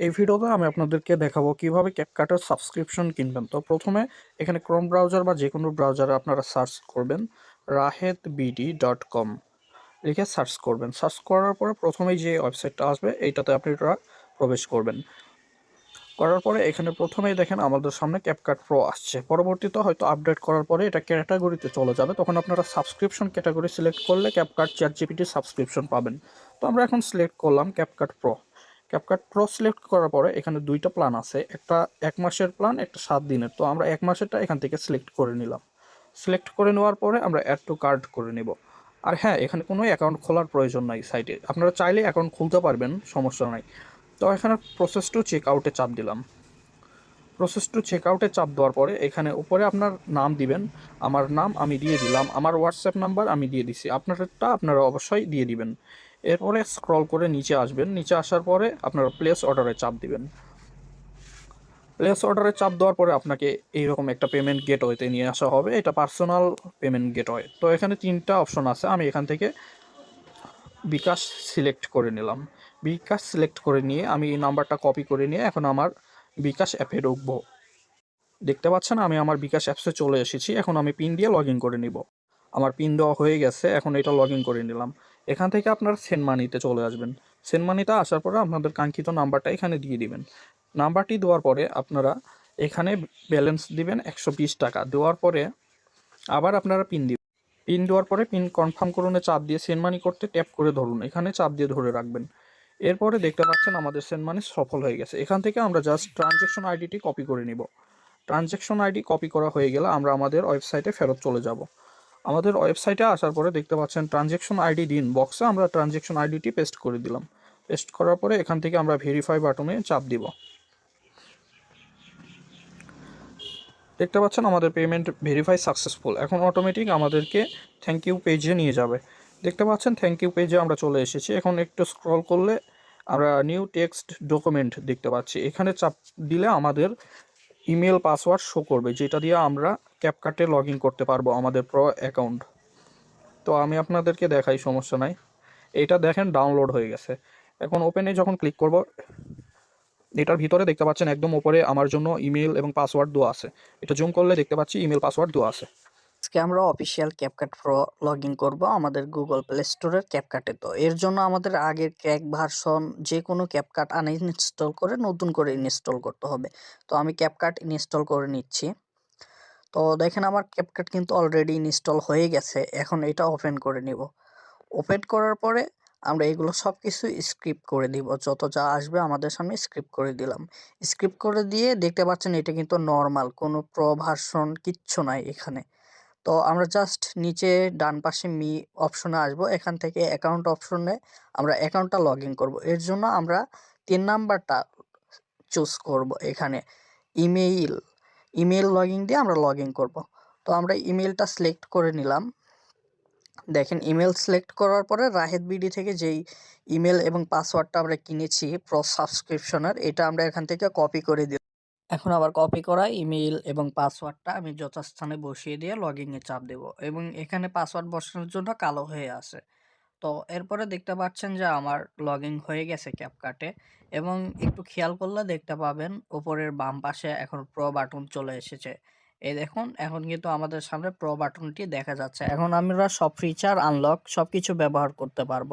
এই ভিডিওতে আমি আপনাদেরকে দেখাবো কীভাবে ক্যাপকাটের সাবস্ক্রিপশন কিনবেন। তো প্রথমে এখানে ক্রোম ব্রাউজার বা যে কোনো ব্রাউজারে আপনারা সার্চ করবেন রাহেত বিডি ডট কম লিখে সার্চ করবেন। সার্চ করার পরে প্রথমেই যে ওয়েবসাইটটা আসবে, এইটাতে আপনারা প্রবেশ করবেন। করার পরে এখানে প্রথমেই দেখেন আমাদের সামনে ক্যাপকাট প্রো আসছে। পরবর্তীতে হয়তো আপডেট করার পরে এটা ক্যাটাগরিতে চলে যাবে। তখন আপনারা সাবস্ক্রিপশন ক্যাটাগরি সিলেক্ট করলে ক্যাপকাট চ্যাট জিপিটি সাবস্ক্রিপশন পাবেন। তো আমরা এখন সিলেক্ট করলাম CapCut pro CapCut pro select করার পরে এখানে দুইটা প্ল্যান আছে। একটা এক মাসের প্ল্যান একটা সাত দিনের। তো আমরা এক মাসেরটা এখান থেকে সিলেক্ট করে নিলাম। সিলেক্ট করে নেওয়ার পরে আমরা অ্যাড টু কার্ড করে নেব। আর হ্যাঁ এখানে কোনো অ্যাকাউন্ট খোলার প্রয়োজন নাই সাইটে আপনারা চাইলে অ্যাকাউন্ট খুলতে পারবেন, সমস্যা নাই। তো এখানে প্রসেস টু চেক আউটে চাপ দিলাম। প্রসেস টু চেক আউটে চাপ দেওয়ার পরে এখানে উপরে আপনার নাম দিবেন। আমার নাম আমি দিয়ে দিলাম। আমার হোয়াটসঅ্যাপ নাম্বার আমি দিয়ে দিছি। আপনারটা আপনারা অবশ্যই দিয়ে দিবেন। এরপরে স্ক্রল করে নিচে আসবেন। নিচে আসার পরে আপনারা প্লেস অর্ডারে চাপ দিবেন। প্লেস অর্ডারে চাপ দেওয়ার পরে আপনাকে এইরকম একটা পেমেন্ট গেটওয়েতে নিয়ে আসা হবে। এটা পার্সোনাল পেমেন্ট গেটওয়ে তো এখানে তিনটা অপশন আছে। আমি এখান থেকে বিকাশ সিলেক্ট করে নিলাম। বিকাশ সিলেক্ট করে নিয়ে আমি এই নাম্বারটা কপি করে নিয়ে এখন আমার বিকাশ অ্যাপে ঢুকবো। দেখতে পাচ্ছেন? আমি আমার বিকাশ অ্যাপসে চলে এসেছি। এখন আমি পিন দিয়ে লগ করে নিব। আমার পিন দেওয়া হয়ে গেছে। এখন এটা লগ করে নিলাম। এখান থেকে আপনার সেন্ড মানিতে চলে আসবেন। সেন্ড মানিতে আসার পরে আপনাদের কাঙ্ক্ষিত নাম্বারটা এখানে দিয়ে দিবেন। নাম্বারটি দেওয়ার পরে আপনারা এখানে ব্যালেন্স দিবেন একশো বিশ টাকা। দেওয়ার পরে আবার আপনারা পিন দিবেন। পিন দেওয়ার পরে পিন কনফার্ম করুন চাপ দিয়ে সেন্ড মানি করতে ট্যাপ করে ধরুন। এখানে চাপ দিয়ে ধরে রাখবেন। এরপরে দেখতে পাচ্ছেন আমাদের সেন্ড মানি সফল হয়ে গেছে। এখান থেকে আমরা জাস্ট ট্রানজ্যাকশন আইডিটি কপি করে নিব। ট্রানজ্যাকশন আইডি কপি করা হয়ে গেলে আমরা আমাদের ওয়েবসাইটে ফেরত চলে যাব। আমাদের ওয়েবসাইটে আসার পরে দেখতে পাচ্ছেন ট্রানজ্যাকশন আইডি দিন। বক্সে আমরা ট্রানজেকশন আইডিটি পেস্ট করে দিলাম। পেস্ট করার পরে এখান থেকে আমরা ভেরিফাই বাটনে চাপ দিব। দেখতে পাচ্ছেন আমাদের পেমেন্ট ভেরিফাই সাকসেসফুল এখন অটোমেটিক আমাদেরকে থ্যাংক ইউ পেজে নিয়ে যাবে। দেখতে পাচ্ছেন থ্যাংক ইউ পেজে আমরা চলে এসেছি। এখন একটু স্ক্রল করলে আমরা নিউ টেক্সট ডকুমেন্ট দেখতে পাচ্ছি। এখানে চাপ দিলে আমাদের ইমেল পাসওয়ার্ড শো করবে, যেটা দিয়ে আমরা ক্যাপকাটে লগ ইন করতে পারব আমাদের প্র অ্যাকাউন্ট তো আমি আপনাদেরকে দেখাই, সমস্যা নাই। এটা দেখেন ডাউনলোড হয়ে গেছে। এখন ওপেনে যখন ক্লিক করব, এটার ভিতরে দেখতে পাচ্ছেন একদম ওপরে আমার জন্য ইমেল এবং পাসওয়ার্ড দেওয়া আছে। এটা জুম করলে দেখতে পাচ্ছি ইমেল পাসওয়ার্ড দেওয়া আছে। আজকে আমরা official CapCut pro log in করব আমাদের গুগল প্লে স্টোরের ক্যাপকাটে তো এর জন্য আমাদের আগের ক্র্যাক ভার্সন যে কোনো ক্যাপকাট আনইনস্টল করে নতুন করে ইনস্টল করতে হবে। তো আমি ক্যাপকাট ইনস্টল করে নিচ্ছি। তো দেখেন আমার ক্যাপকাট কিন্তু অলরেডি ইনস্টল হয়ে গেছে, এখন এটা ওপেন করে নিব। ওপেন করার পরে আমরা এগুলো সব কিছু স্ক্রিপ্ট করে দিব, যত যা আসবে আমাদের সামনে স্ক্রিপ্ট করে দিলাম। স্ক্রিপ্ট করে দিয়ে দেখতে পাচ্ছেন এটা কিন্তু নর্মাল কোনো প্রো ভার্সন কিচ্ছু নাই এখানে। তো আমরা জাস্ট নিচে ডান পাশে মি অপশনে আসব। এখান থেকে অ্যাকাউন্ট অপশনে আমরা অ্যাকাউন্টটা লগ ইন করব। এর জন্য আমরা তিন নাম্বারটা চুজ করব এখানে। ইমেইল ইমেল লগ দিয়ে আমরা লগ ইন করব। তো আমরা ইমেলটা সিলেক্ট করে নিলাম। দেখেন ইমেল সিলেক্ট করার পরে রাহেদ বিডি থেকে যেই ইমেল এবং পাসওয়ার্ডটা আমরা কিনেছি প্রো সাবস্ক্রিপশনের এটা আমরা এখান থেকে কপি করে দিই এখন আবার কপি করা, ইমেইল এবং পাসওয়ার্ডটা আমি যথাস্থানে বসিয়ে দিয়ে লগ ইনে চাপ দেব এবং এখানে পাসওয়ার্ড বসানোর জন্য কালো হয়ে আছে। তো এরপরে দেখতে পাচ্ছেন যে আমার লগ ইন হয়ে গেছে ক্যাপকাটে এবং একটু খেয়াল করলে দেখতে পাবেন ওপরের বাম পাশে এখন প্রো বাটন চলে এসেছে। এই দেখুন, এখন কিন্তু আমাদের সামনে প্রো বাটনটি দেখা যাচ্ছে। এখন আমরা সব ফিচার আনলক সব কিছু ব্যবহার করতে পারব।